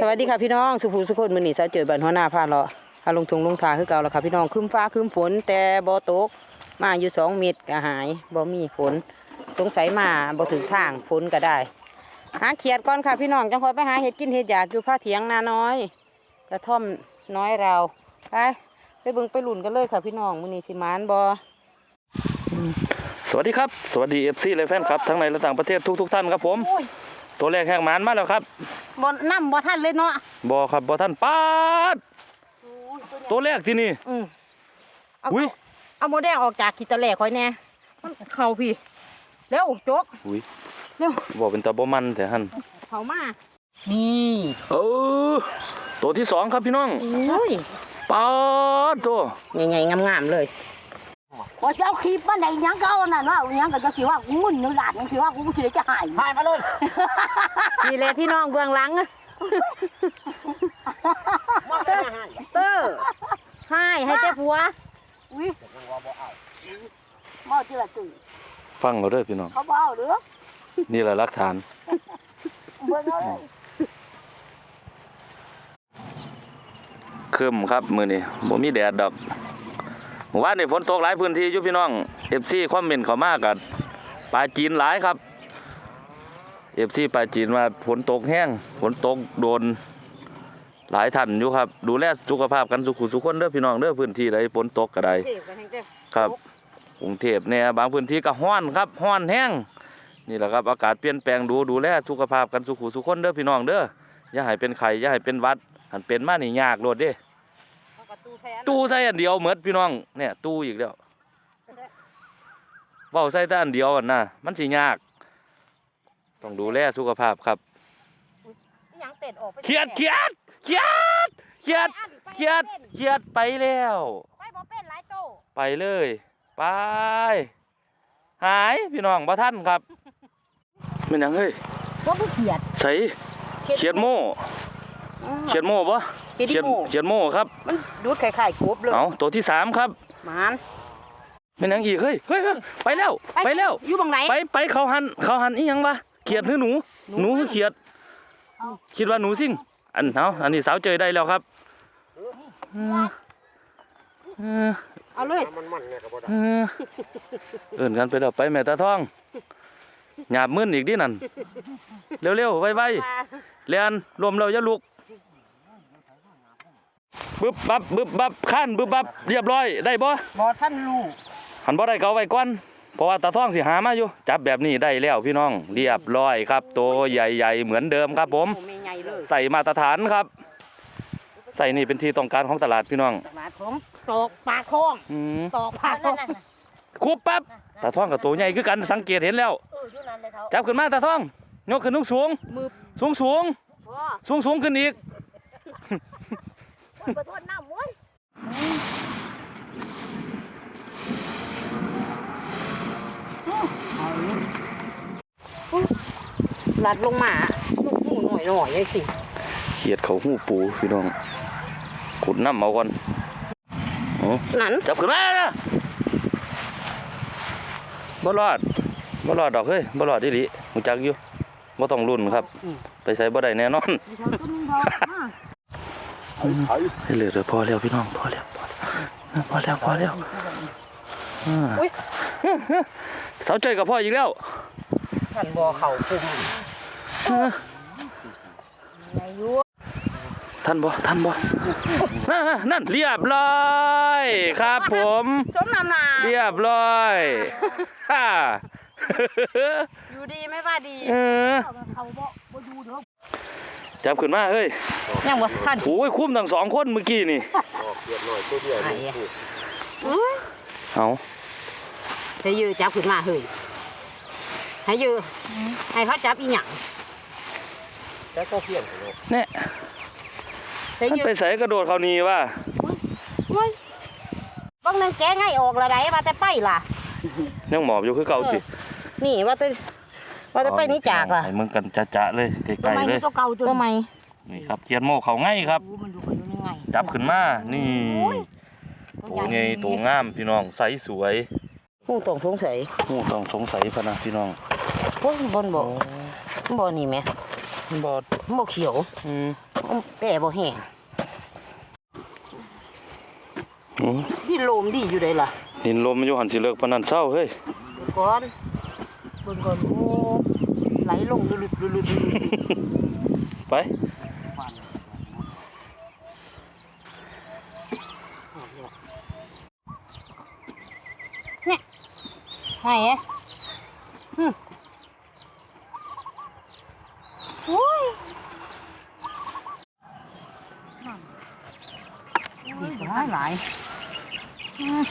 สวัสดีค่ะพี่น้องสุภูสุคนมือนีสาวเจอบันหัวหน้าพาเลาะพาลงทงลงทาคือเก่าแล้วค่ะพี่น้องคืมฟ้าคืมฝน แต่บ่ตกมาอยู่สองเม็ดก็หายบ่มีฝนสงสัยมาบ่ถึงทางฝนก็ได้ หาเขียดก่อนค่ะพี่น้องจังคอยไปหาเห็ดกินเห็ดอยากอยู่ผ้าเถียงนาน้อยกระท่อมน้อยเราไปไปเบิ่งไปหลุนกันเลยค่ะพี่น้องมือนีสิมานบ่สวัสดีครับ สวัสดีเอฟซีและแฟนครับทั้งในและต่างประเทศทุกๆ ท่านครับผม ตัวแรกแหกหมานมาแล้วครับบ่น้ำบ่ทันเลยเนาะบอครับบอท่านปาดตัวแรกที่นี่อืมเอาอุ้ยเอาโมแดงออกจากขีตะแหลกคอยแน่มันเข่าพี่เร็วจกอุ้ยเร็วบอกเป็นตาบ่มันแต่หันเข่ามานี่เออตัวที่สองครับพี่น้องโอ้ยปาดตัวใหญ่ๆงามๆเลย พอจะเอาคลิปมาไหนยังก็เอานั่นว่าเอายังก็จะคิดว่ามึนนึกหลานยังคิดว่ากูคิดจะหายหายมาเลยนี่เลยพี่น้องเบื้องหลังอะเตอร์ให้ให้เจ้าผัวอุ้ยมาเจอตื่นฟังเราเด้อพี่น้องเขาบอกหรือนี่แหละหลักฐานเบิ่งเอาเลยครึมครับมือนี้บ่มีแดดดอก เมื่อวานนี่ฝนตกหลายพื้นที่ยู่พี่น้องเอฟซีคอมเมนเขามากกับปลาจีนหลายครับเอฟซีปลาจีนว่าฝนตกแห้งฝนตกโดนหลายท่านอยู่ครับ ดูแลสุขภาพกันสุขุสุขคนเด้อพี่น้องเด้อพื้นที่ใดฝนตกก็ได้ครับกรุงเทพเนี่ยบางพื้นที่ก็ร้อนครับร้อนแห้งนี่แหละครับอากาศเปลี่ยนแปลงดูดูแลสุขภาพกันสุขุสุขคนเด้อพี่น้องเด้ออย่าให้เป็นไข้อย่าให้เป็นวัดหันเป็นมานี่ยากโลดเด้ ตู้ใส่อันเดียวเหมือนพี่น้องเนี่ยตู้อีกแล้วเว้าใส่แต่อันเดียวอันน่ะมันสิยาก ต้องดูแลสุขภาพครับเขียดเขียดเขียดเขียดเขียดเขียดไปแล้ว ไปบ่เป็นหลายโตไปเลย ไป หายพี่น้องบ่ทันครับเป็นหยังเฮ้ยก็ผู้เขียดใส่เขียดโม่ เขียดโม่ปะเขียดอีโม่เขียดโม่ครับ มันดูดไข่ๆกบเลยเอาตัวที่สามครับหมานเป็นหยังอีกเฮ้ยเฮ้ยเฮ้ยไปแล้วไปแล้วอยู่บังไหนไปไปเขาหันเขาหันอีหยังวะเขียดหรือหนู หนูคือเขียด คิดว่าหนูซิ่งอันเอาอันนี้สาวเจยได้แล้วครับเออเออเอาเลยเออเอิ่นกันไปแล้วไปแม่ตาทองหยาบมึนอีกดินั่นเร็วๆไวๆเรียนรวมเราอย่าลุก บึบบับบึบบับขั้นบึบบับเรียบร้อยได้บ่บ่ท่านลูกหันบ่ได้ก็เอาไว้ก่อนเพราะว่าตาท่องสิหามาอยู่ จับแบบนี้ได้แล้วพี่น้องเรียบร้อยครับตัวใหญ่ๆเหมือนเดิมครับผม ผมมีใหญ่เลยใส่มาตรฐานครับ ใส่นี่เป็นที่ต้องการของตลาดพี่น้องตลาดของตอกปากคลองอืมตอกปากคลองคุบปั๊บตาท่องกับตัวใหญ่คือกันสังเกตเห็นแล้ว เอออยู่นั่นเลยเขาจับขึ้นมาตาท่องยกขึ้นสูงสูงมือ สูงสูง พ่อสูงสูงขึ้นอีกขอ โทษน้ำเว้ยหลัดลงมาลูกหมูหน่อยหน่อยเลยสิเขียดเขาหูปูพี่น้องขุดน้ำเอาก่อนโอ้นั่นจับขึ้นมานะบ่รอดบ่รอดดอกเฮ้ยบ่รอดอีหลีหูจักอยู่บ่ต้องรุ่นครับ ไปใส่บ่ได้แน่นอน เดี๋ยวตัวนึงพอมาให้เหลือพอแล้วพี่น้องพอแล้วพอแล้วพอแล้วอ่าเสาใจกับพ่ออีกแล้วท่านบ่เข่าคุมอายุท่านบ่ท่านบ่นั่นนั่นเรียบร้อยครับผมสมนำนาเรียบร้อยฮ่าอยู่ดีไม่ว่าดี เออ เขาบอกบ่อยู่เด้อจับขึ้นมาเฮ้ยยังบ่ท่านโอ้ยคุ้มทั้งสองคนเมื่อกี้นี่ไอ้เอาให้ยือจับขึ้นมาเฮ้ยให้ยือให้เขาจับอีหยังเนี่ยให้มันยือไปใส่กระโดดเขานี่ว่าเฮ้ยบางนึงแกงให้ออกละไดว่าแต่ไปล่ะยังหมอบอยู่คือเก่าสินี่ว่าแต่ ว่าแต่ไปนี่จากล่ะให้มึงกันจะๆเลยไกทำลไมๆเลนี่ยตัวเก่าจนทำไมนี่ครับเขียนโม่เขาง่ายครับโอ้มันอยู่กันอยู่ยังไงจับขึ้นมา นี่ตัวใหญ่ตัวงามพี่น้องใสสวยผู้ต้องสงสัยหูต้องสงสัยพะนะพี่น้องพวกบนบ่บ่นี่แหม่บอดบ่เขียว อืมแป่บ่แห้งอืมที่ลมดีอยู่ได้ล่ะดินลมมันอยู่หันสิเลิกปานนั้นเศร้าเฮ้ยเบิ่งก่อนเบิ่งก่อนโอ้ไหลลงลึกๆลึกๆไปไหนอะอืมโอ้ยดีหลายหลายอืม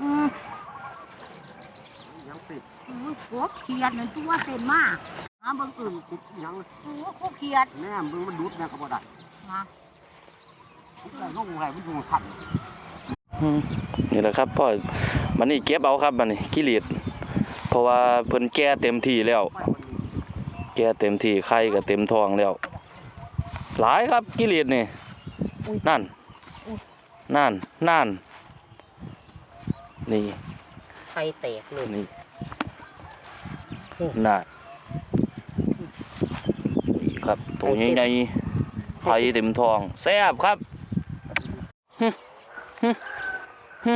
อืม ยังปิดโอ้เขียดนั่นตัวเต็มมากน้ำเบิ่งอื่นติดยังโอ้โคเขียดแม่มึงมันดุดนะก็บ่ได้นะแต่ลงไหลมันอยู่ขันอืมนี่แหละครับพ่อมันนี่เก็บเอาครับมันนี่กิเลสเพราะว่าเพิ่นแก่เต็มที่แล้ว แก่เต็มที่ไข่ก็เต็มท้องแล้ว หลายครับกิเลสนี่นั่น นั่น นั่น นี่ไฟแตกเลย นี่ นั่นครับตัวใหญ่ๆไข่เต็มท้อง แซ่บครับฮึฮึฮึ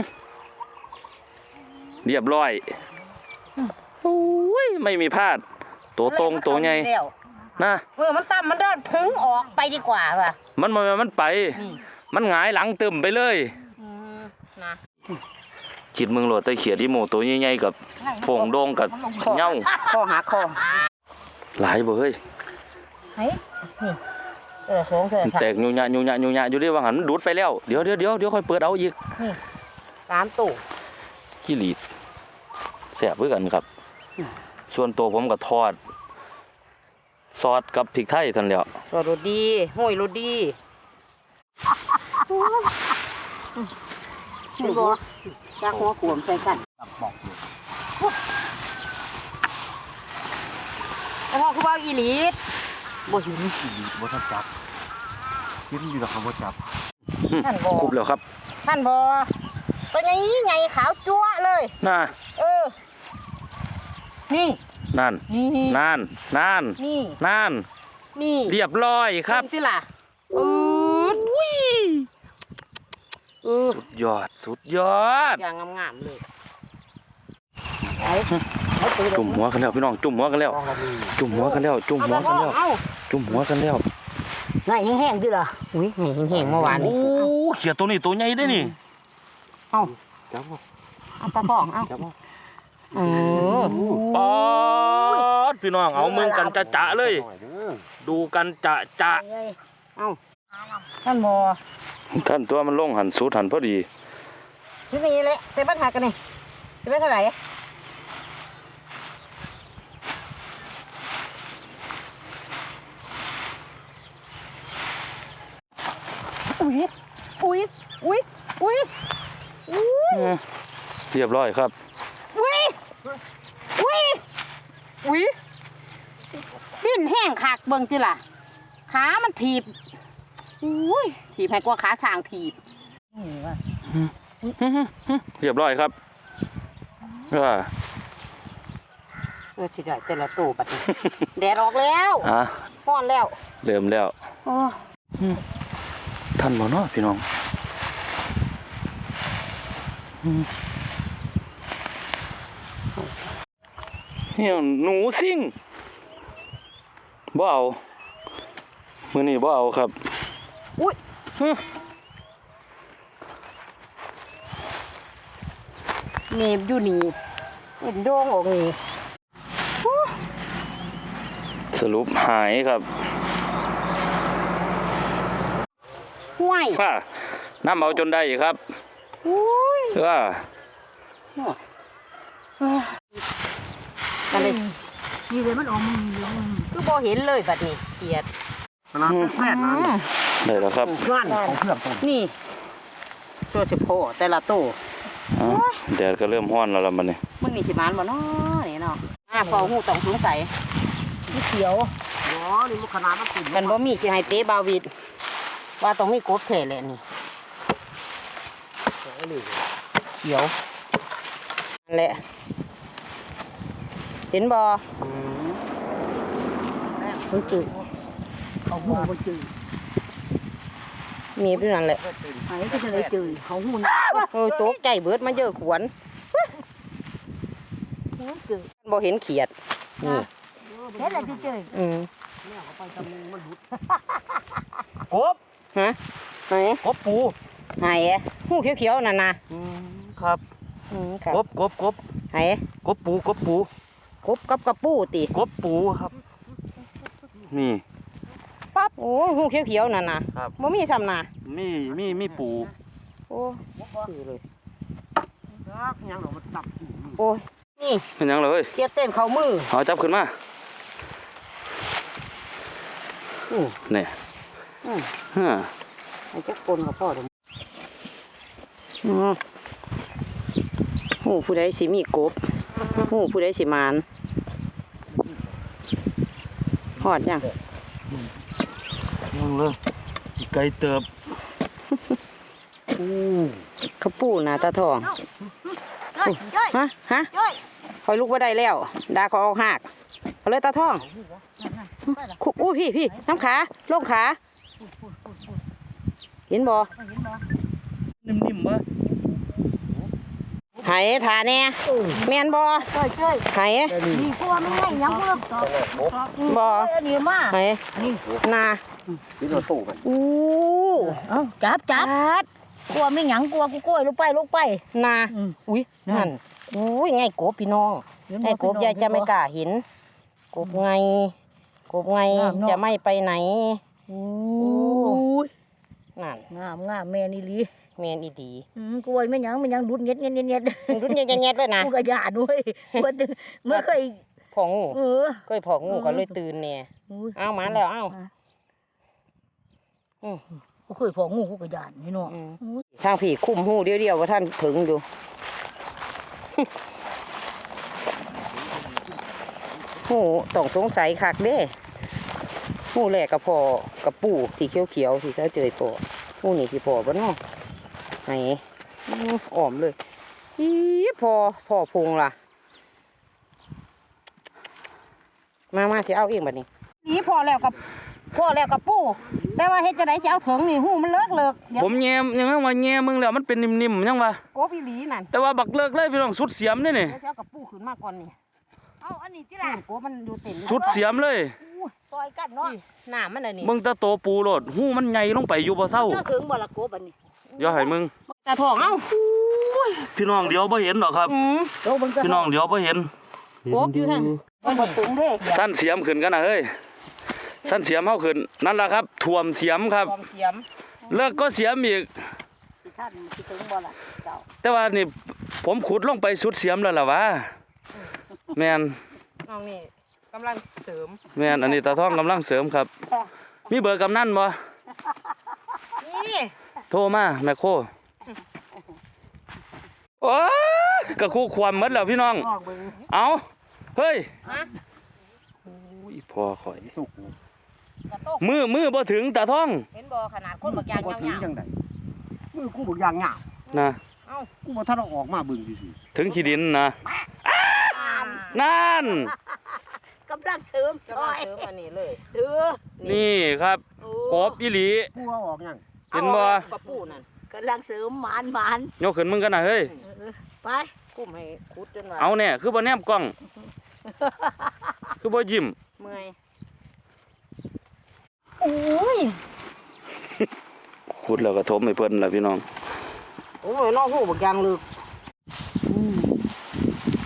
เรียบร้อยโอ้ยไม่มีพลาด ตัวตรงตัวใหญ่แล้วนะเออมันต่ำมันเดินพึ่งออกไปดีกว่าว่ะมันมันมันไปนี่มันหงายหลังตึมไปเลยอืมนะ คิดมึงโหลดแต่เขียดอีโมตัวใหญ่ๆกับฝงโดงกับเหย้าคอหาคอหลายบ่เฮ้ยเฮ้ยนี่เออสองเธอมันแตกยูญะยูญะยูญะอยู่ดิว่าหันมันดูดไปแล้วเดี๋ยวเดี๋ยวเดี๋ยวเดี๋ยวค่อยเปิดเอาอีกสามตู้ขี้หลีดแสบเพื่อกันครับ ส่วนตัวผมก็ทอดซอสกับพริกไทยทันแล้วสวัสดีห้อยรถดีนี่บ่ จากหัวขวมใส่กันบอกแล้วพ่อคือว่าอีหลีดบ่เห็นบ่ทันจับคิดอยู่กับคำว่าจับท่านบ่ครบแล้วครับท่านบ่ตัวใหญ่ใหญ่ขาวจั๊วะเลยน่าเออ นี่ นั่นนี่นั่น นั่น นี่ นั่น นี่ เรียบร้อยครับเห็นสิล่ะอืดวิเออสุดยอด สุดยอด อย่างงามๆเลยจุ่มหัวกันแล้วพี่น้อง จุ่มหัวกันแล้วลองเรามีจุ่มหัวกันแล้ว จุ่มหัวกันแล้วเอาจุ่มหัวกันแล้วง่ายแห้งๆดิล่ะอุ้ยง่ายแห้งๆเมื่อวานโอ้นี้เขียดตัวนี้ตัวใหญ่ได้นี่ เอาจับบ่เอาปลาฟองเอาจับบ่เออปอดพี่น้อง เอามือกันจะจะๆเลยหน่อยเด้อดูกันจะจะเอาท่านบอ ท่านตัวมันลงหันสูดหันพอดีที่นี่แหละเต็มปัญหากันนี่จะไปเท่าไหร่อุ้ยอุ้ยอุ้ยอุ้ยอุ้ยเรียบร้อยครับอุ้ยอุ้ยอุ้ยดิ้นแห้งขากเบิ่งจิล่ะขามันถีบ อุ้ยถีบให้กว่าขาช้างถีบนี่ว่าเรียบร้อยครับว่าเออสิได้แต่ละตู้บัดนี้แดดออกแล้วอะร้อนแล้ว เริ่มแล้วโอ้ท่านบ่เนาะพี่น้องอืมเฮียหนูซิ่งบ่เอา มื้อนี้บ่เอาครับอุ้ยฮึ เนบอยู่นี่เห็นโด่งออกนี่สรุปหายครับห้วยว่าน้ำเอาจนได้ครับอุ้ยว่าอะไรนี่เลยมันออกมือเดียวคือบ่เห็นเลยบัดนี้เกลียด ขนาดแพทย์นะอืมได้แล้วครับงานของเพื่อนต้นนี่ตัวเฉพาะแต่ละตู้อะแดดก็เริ่มร้อนแล้วล่ะมันนี่มึงนี่สิมานบ่เนาะนี่เนาะอ่าพอหูต้องสงสัยนี่เขียวอ๋อนี่มันขนาดมันติดกันบ่มีสิให้เตะบาวิดว่าต้องมีกบแท้แหละนี่เขียวนั่นแหละเห็นบ่อืมมันตึก เขาหูบ่จืดมีเพื่อนนแหละไหนก็จะเลยจืดเขาหูนะโอ้ยตกใจเบิดมาเยอะขวนจืดบ่เห็นเขียดนี่เฮ็ดอะไรจืดอืมเนี่ยเขาไปตำนึงมันดุดกบฮะไหนกบปูไหนหูเขียวๆนั่นน่ะครับอืมครับกบกบกบไหนกบปูกบปูกบกับกระปูติกบปูครับ นี่ปั๊บ โอ้หูเขียวๆนั่นน่ะครับ บ่มีซ้ำน่ะมีมีมีปูโอ้คือเลยรักยังเรามันตับหูโอ้ยนี่เป็นหยังเลยเขียดเต้นเข้ามือเอาจับขึ้นมาอืมเนี่ยอืมฮะไอ้จักปนกับพ่อเด้ออืมหูผู้ใดสิมีกบหูผู้ใดสิมานหอดยัง ยังเลยไก่เติบข้าวปูหน้าตาทองเฮ้ยเฮ้ยฮะฮะเฮ้ยคอยลุกว่าได้แล้วดาเขาเอาหักเอาเลยตาทองคุอู้พี่พี่น้ำขาลงขาเห็นบ่นิ่มๆบ่ไหทาแน่แม่นบ่เฮ้ยเฮ้ยไหนี่กลัวมันให้ยังเพิ่มต่อบ่อันนี้มาไหนา นี่เราตู้กันอู้เอ้าจับจับจัดกลัวไม่หยังกลัวกูกล้วยลงไปลงไปนาอืมอุ้ยนั่นอุ้ยไงกบพี่น้องไงกบยายจะไม่กล้าเห็นกบไงกบไงจะไม่ไปไหนโอ้ยนั่นงามงามแม่นี่ลีแมนอีดีอืมกล้วยไม่หยังไม่หยังดุดเงียดเงียดเงียดเงียดมันรุ่นแย่ๆเลยนะกูก็หยาดด้วยกูตึเมื่อเคยพองูเออเคยพองูก็เลยตื่นเนี่ยอุ้ยเอามาแล้วเอา อืมกูเคยพองูกูก็หยาดนี่เนาะอืมอุ้ยทางผีคุ้มหูเดียวเดียวว่าท่านถึงอยู่ หูต้องสงสัยคักเด้หูแรกกับพอกับปูสีเขียวเขียวๆสีเสื้อเจยพอหูนี่ที่พอบ่เนาะไหนอื้ออ้อมเลยอีพอพอพุงล่ะ มามาสิเอาเองบัดนี้ นี่พอแล้วกับ พอแล้วกับปูแต่ว่าเฮ็ดจะไดสิเอาถึงนี่หูมันเลิกเลิกเดี๋ยวผมแง่ยังว่าแง่มึงแล้วมันเป็นนิ่มๆยังว่าโกบอีหลีนั่นแต่ว่าบักเลิกเลยพี่น้องสุดเสียมนี่นี่เดี๋ยวจะเอากับปูขึ้นมาก่อนนี่เอาอันนี้ที่นั่ละนโกบมันอยู่เต็มสุดเสียมเลยซอยกันเนาะหน้ามันน่ะนี่มึงตะโตปูโลดหูมันใหญ่ลงไปอยู่บ่เศร้าเจ้าถึงบ่ละโกบันนี้เดี๋ยวให้มึงตาทองเอ้าพี่น้องเดี๋ยวบ่เห็นหรอกครับอืมโตเบิ่งซะพี่น้องเดี๋ยวบ่เห็นโกบอยู่ทางมันบ่ถึงเด้สั้นเสียมขึ้นกันนะเฮ้ย สั้นเสียมเฮาขึ้นนั่นล่ะครับท่วมเสียมครับ ความเสียมเลิกก็เสียมอีก สิท่านสิถึงบ่ละเจ้าแต่ว่านี่ผมขุดลงไปสุดเสียมแล้วล่ะวะแม่นน้องนี่กำลังเสริมแม่นอันนี้ตาท่องกำลังเสริมครับ มีเบอร์กำนันบ่นี่โทรมาแมคโครโอ้ยกะคู่ความหมดแล้วพี่น้อง ออกเบิ่งเอาเฮ้ยฮะโอ้ยพอข่อย สุก กระโตกมือมือบ่ถึงตาท่องเห็นบ่ขนาดคนบักยางบ่ถึงยาวจังไดมือกูบ่อย่างหยาบนะกูบ่ทันเอาออกมาเบิ่งซื่อถึงขี้ดินนะๆนั่น กำลังเสริมกำลังเสริมอันนี้เลยเด้อนี่ครับกบอีหลีกูเอาออกยังเห็นบ่ อากระปูนั่นกำลังเสริมหมานหมานยกขึ้นมึงกันนะเฮ้ยไปกุ้มให้คุดจนว่าเอาเนี่ยคือบ่แนมกล้อง คือบ่ยิ้มเมื่อย โอ้ยขุดแล้วก็ทมให้เพิ่นล่ะพี่น้อง โอ้ยน้องหูบักยางลึก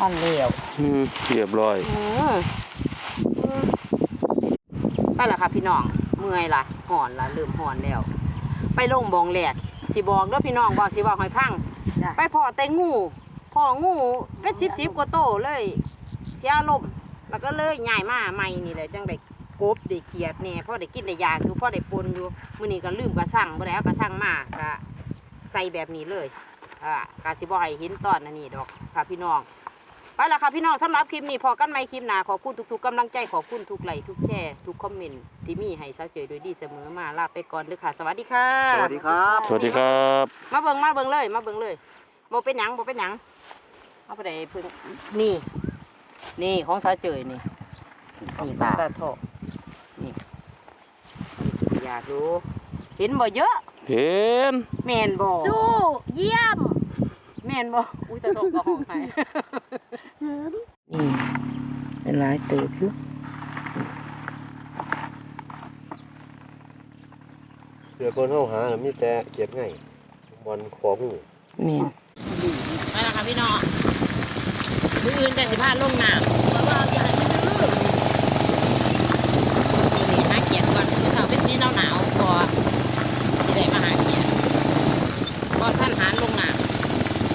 อันเลี้ยวอืมเรียบร้อยอืมอืมไปละค่ะพี่น้อง เมื่อยละห่อนละเริ่มห่อนแล้ว ไปลงบองแหลกสิบอกเด้อพี่น้องบอกสิบอกให้พัง ไปพอแต่งูพองูเป็นสิบสิบกว่าโตเลย เสียลมณ์แล้วก็เลยย้ายมาใหม่นี่แหละจังได้ก บได้เขียดแหน่พ่อได้กินได้ยาอยู่พ่อได้ปนอยู่มื้อนี้ก็ลืมกระชังบ่ได้เอากระชังมาก็ใส่แบบนี้เลยอ่ากาสิบ่ให้เห็นตอนอันนี้ดอกค่ะพี่น้องไปละค่ะพี่น้องสำหรับคลิปนี้พอกันไหมคลิปหน้าขอบคุณทุกๆกำลังใจขอบคุณทุกไลค์ทุกแชร์ทุกคอมเมนต์ที่มีให้สาวเจยโดยดีเสมอมาลาไปก่อนเด้อค่ะ สวัสดีค่ะสวัสดีครับ สวัสดีครับ มาเบิ่งมาเบิ่งเลยมาเบิ่งเลยโมเป็นหยังโมเป็นหยังเอาไปไหนเพิ่งนี่ นี่ของสาวเจยนี่นี่ตาตาโถนี่ อยากรู้ เห็นบ่เยอะ เห็นแม่นบ่สู้เยี่ยม แม่นบ่อุ้ยตะตกกระห้องไห้นี่เป็นหลายเติบอยู่เสือคนเฮาหาน่ะมีแต่เก็บง่ายบอลของหูแม่นไปแล้วค่ะพี่น้องมื้ออื่นแต่สิพาลงน้ำ